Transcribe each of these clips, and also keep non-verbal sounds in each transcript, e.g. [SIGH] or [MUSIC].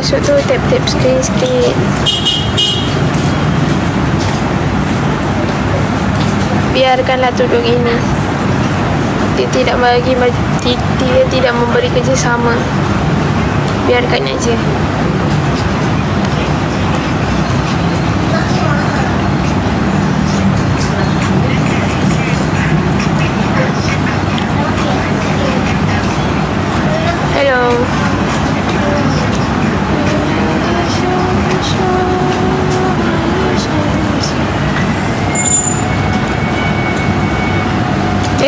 masuk tu tap-tap screen sikit. Biarkanlah duduk ini. Dia tidak bagi dia tidak memberi kerjasama. Biarkan aja.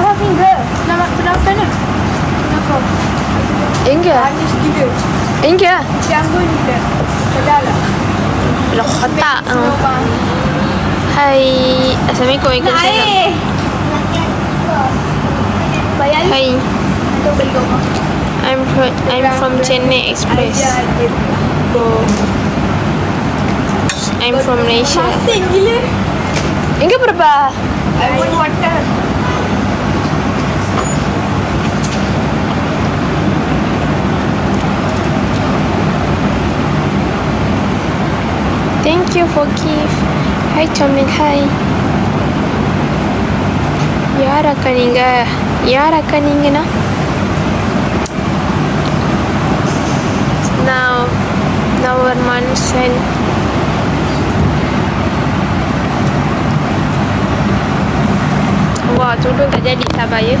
Kenapa wah? Kenapa kenapa ni? Kenapa? Enggak. Manis gila. Enggak. Gila. Sedap lah. Loh, kotak. Lubang. Hai. Assalamualaikum. Waalaikumsalam. Hai. Kau I'm from I'm from Chennai Express. I'm from Malaysia. Masin gila. Enggak berapa? I want water. Thank you for gift. Hi Chomil, hi. யார் அக்கா நீங்க யார் அக்கா நீங்கண்ணா Now, now one month sent. Wah, tudung tak jadi sabar ya.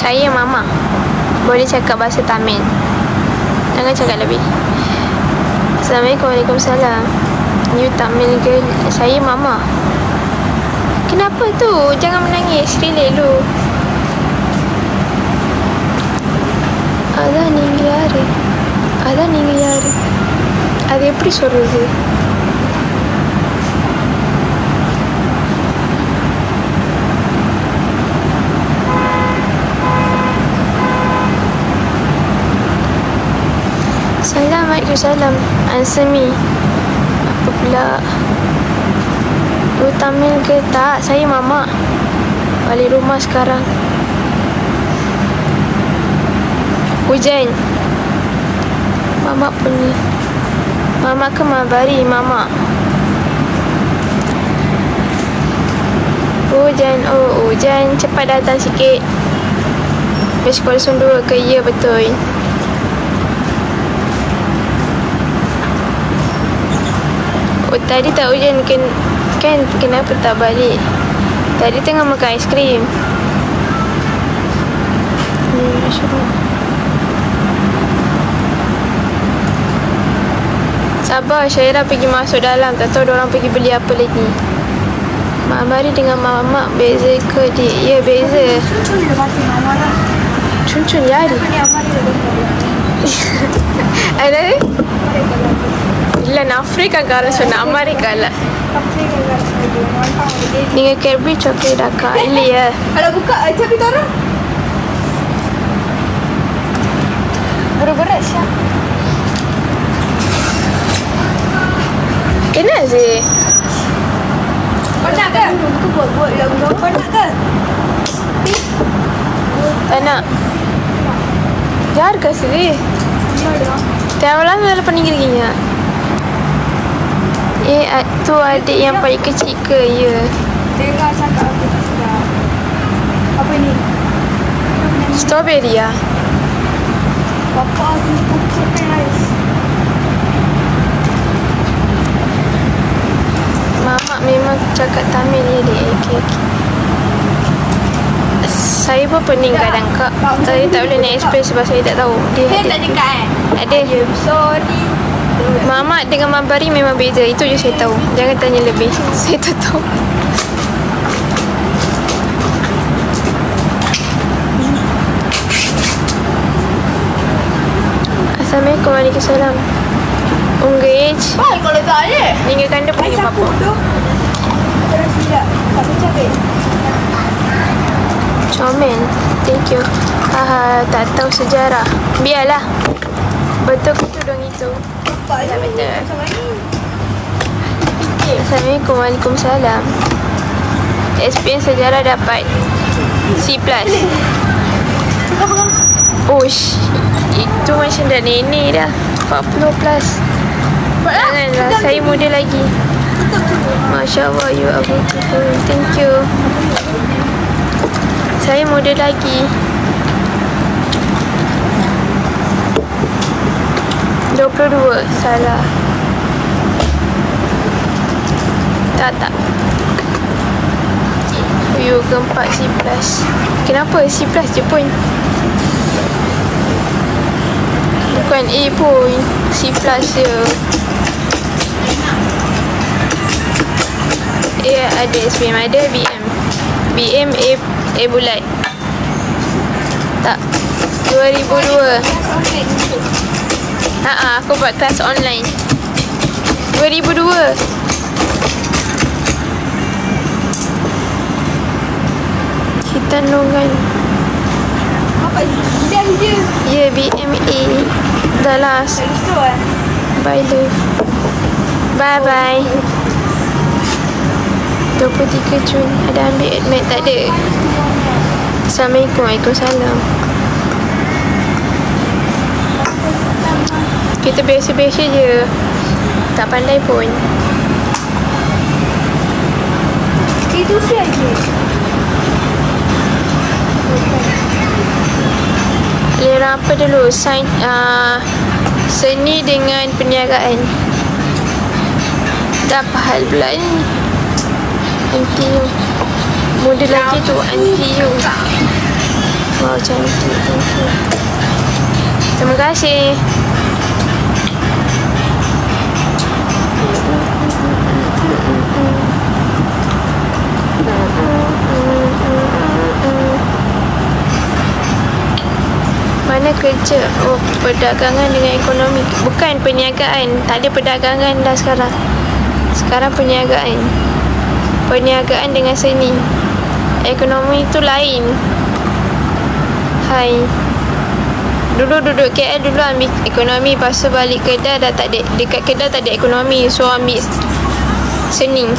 Saya mama. Boleh cakap bahasa Tamil. Jangan cakap lebih. Assalamualaikum Waalaikumsalam. You Tamil ke? Saya mama. Kenapa tu? Jangan menangis. Relax dulu. அதான் நீங்க யாரு அதான் நீங்க யாரு அது எப்படி சொல்றது Assalamualaikum salam Answer me Apa pula Lu Tamil ke tak Saya mama Balik rumah sekarang. Hujan. Mama pun ni. Mama ke Mabari Mama. Hujan Oh hujan. Cepat datang sikit. Habis sekolah sundua ke Ya betul Oh tadi tak hujan kan, kan kenapa tak balik Tadi tengah makan aiskrim Hmm, Masya Allah Sabar, Syairah pergi masuk dalam. Tak tahu orang pergi beli apa lagi. Mak Mari dengan Mak beza ke dia? Ya, beza. Cun-cun jari. [LAUGHS] Ni Ada? இல்ல நான் ஆப்பிரிக்காக்கார சொன்னேன் அமெரிக்கால நீங்க Kirby chocolate அக்கா இல்லையே Kalau buka eh, cabi taruh. berat-berat siap என்ன இது Kau nak ke? Aku buat buat lagu kau nak ke? tak nak யார் காசு இது தேவையில்லாத வேலை பண்ணிக்கிறீங்க Eh, tu adik yang paling kecil ke? Ya. Dengar cakap aku tak sedap. Apa ni? Strawberry ya? Bapa aku cook chicken rice. Mamak memang cakap Tamil ya dia. Okey, okey. Saya pun pening kadang kak. Saya tak boleh naik express sebab saya tak tahu. Dia ada. tak cakap eh. Ada. I'm sorry. Mamat dengan Mabari memang beza. Itu je saya tahu. Jangan tanya lebih. [LAUGHS] Saya tak tahu. Assalamualaikum. Waalaikumsalam. Unggage. Wah, kalau tak ada. Ninggir kanda pun tidak. apa-apa. Comel. Thank you. Haha, tak tahu sejarah. Biarlah. Betul ke tudung itu? Tak betul. Assalamualaikum. Waalaikumsalam. SPM sejarah dapat C plus. Ush Itu macam dah nenek dah. 40 plus. Janganlah Saya muda lagi. Masya Allah You are beautiful. Thank you. Saya muda lagi Dua puluh dua Salah. Tak tak. You keempat C plus. Kenapa C plus je pun Bukan A pun C plus je. Ya ada SPM Ada BM BM A, A bulat. Tak. 2002 Haa aku buat kelas online. 2002 Hitan Longan Apa? Dia dia. Ya BMA last. Tak gitu kan? Bye love Bye bye 23 Jun. Ada ambil admit tak ada. Assalamualaikum. Waalaikumsalam Kita biasa-biasa je Tak pandai pun Itu saja. Lera apa dulu? Sain, uh, seni dengan perniagaan. Dah apa hal pula ni? Anti you. Muda lagi tu anti you. Wow, cantik. Thank you. Terima kasih. Mana kerja? Oh, perdagangan dengan ekonomi. Bukan perniagaan. Tak ada perdagangan dah sekarang. Sekarang perniagaan. Perniagaan dengan seni. Ekonomi tu lain. Hai. Dulu duduk KL dulu ambil ekonomi Lepas balik Kedah dah tak ada Dekat Kedah tak ada ekonomi So ambil seni